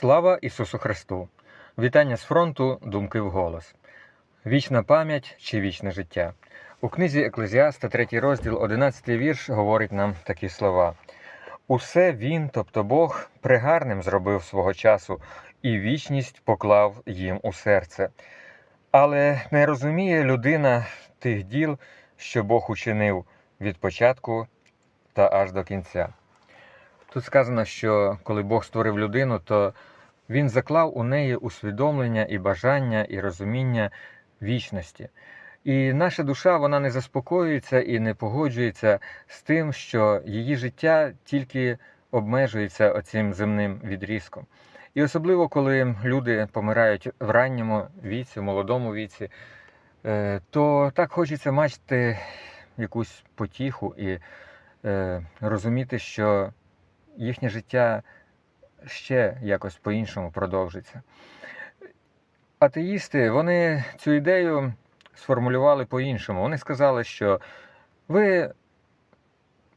Слава Ісусу Христу! Вітання з фронту, думки вголос. Вічна пам'ять чи вічне життя. У книзі Еклезіаста, 3 розділ, 11 вірш, говорить нам такі слова: Усе він, тобто Бог, пригарним зробив свого часу, і вічність поклав їм у серце. Але не розуміє людина тих діл, що Бог учинив від початку та аж до кінця. Тут сказано, що коли Бог створив людину, то Він заклав у неї усвідомлення і бажання, і розуміння вічності. І наша душа вона не заспокоюється і не погоджується з тим, що її життя тільки обмежується оцим земним відрізком. І особливо, коли люди помирають в ранньому віці, в молодому віці, е, то так хочеться мати якусь потіху і е, розуміти, що їхнє життя ще якось по-іншому продовжиться. Атеїсти вони цю ідею сформулювали по-іншому. Вони сказали, що ви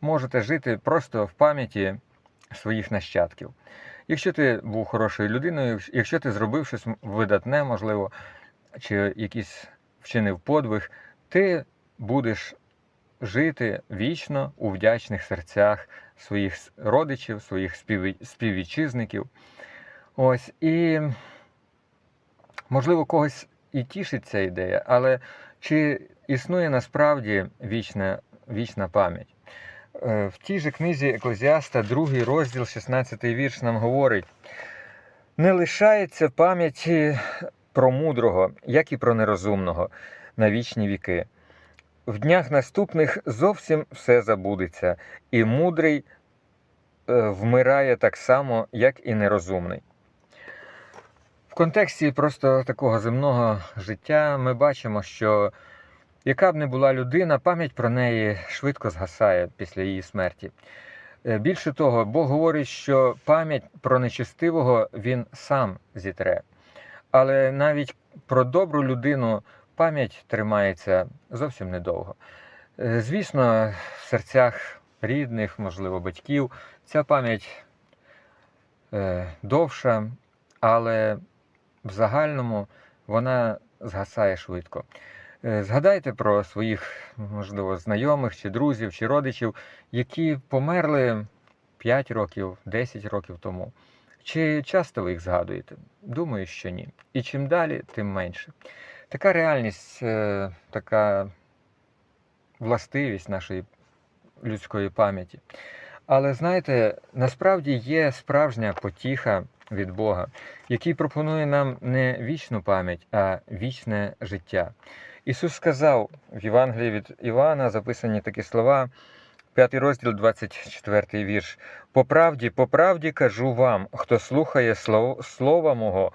можете жити просто в пам'яті своїх нащадків. Якщо ти був хорошою людиною, якщо ти зробив щось видатне, можливо, чи якийсь вчинив подвиг, ти будеш жити вічно у вдячних серцях своїх родичів, своїх співвітчизників. Ось і, можливо, когось і тішить ця ідея, але чи існує насправді вічна, вічна пам'ять? Е, В тій же книзі Еклезіаста, другий розділ, 16 вірш, нам говорить: не лишається пам'яті про мудрого, як і про нерозумного на вічні віки. В днях наступних зовсім все забудеться, і мудрий е, вмирає так само, як і нерозумний. В контексті просто такого земного життя ми бачимо, що яка б не була людина, пам'ять про неї швидко згасає після її смерті. Е, Більше того, Бог говорить, що пам'ять про нечестивого він сам зітре. Але навіть про добру людину пам'ять тримається зовсім недовго. Е, Звісно, в серцях рідних, можливо, батьків, ця пам'ять е, довша, але в загальному вона згасає швидко. Е, Згадайте про своїх, можливо, знайомих чи друзів, чи родичів, які померли 5 років, 10 років тому. Чи часто ви їх згадуєте? Думаю, що ні. І чим далі, тим менше. Така реальність, е, така властивість нашої людської пам'яті. Але знаєте, насправді є справжня потіха від Бога, який пропонує нам не вічну пам'ять, а вічне життя. Ісус сказав в Євангелії від Івана записані такі слова, 5 розділ, 24 вірш. По правді, по правді кажу вам, хто слухає слова, слова мого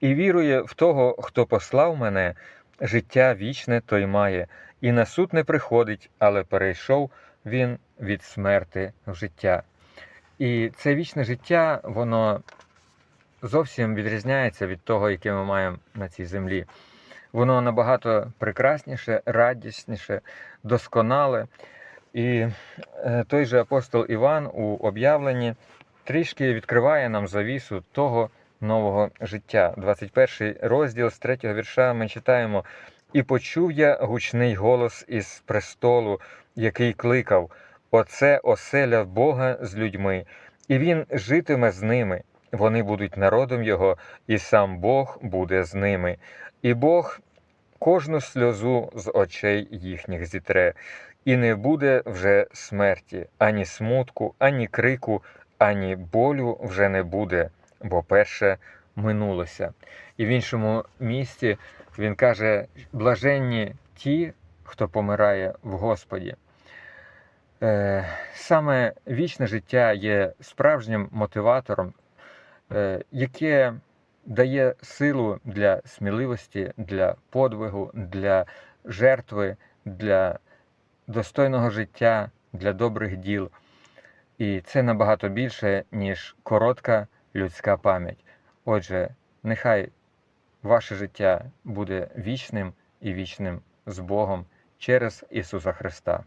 і вірує в того, хто послав мене, життя вічне той має, і на суд не приходить, але перейшов він від смерти в життя. І це вічне життя, воно зовсім відрізняється від того, яке ми маємо на цій землі. Воно набагато прекрасніше, радісніше, досконале. І е, той же апостол Іван у об'явленні трішки відкриває нам завісу того нового життя. 21 розділ з 3 вірша ми читаємо: І почув я гучний голос із престолу, який кликав: Оце оселя Бога з людьми, і Він житиме з ними. Вони будуть народом Його, і сам Бог буде з ними. І Бог кожну сльозу з очей їхніх зітре, і не буде вже смерті, ані смутку, ані крику, ані болю вже не буде, бо перше минулося. І в іншому місці він каже: блаженні ті, хто помирає в Господі. Е, Саме вічне життя є справжнім мотиватором, е, яке дає силу для сміливості, для подвигу, для жертви, для достойного життя, для добрих діл. І це набагато більше, ніж коротка людська пам'ять. Отже, нехай ваше життя буде вічним і вічним з Богом через Ісуса Христа.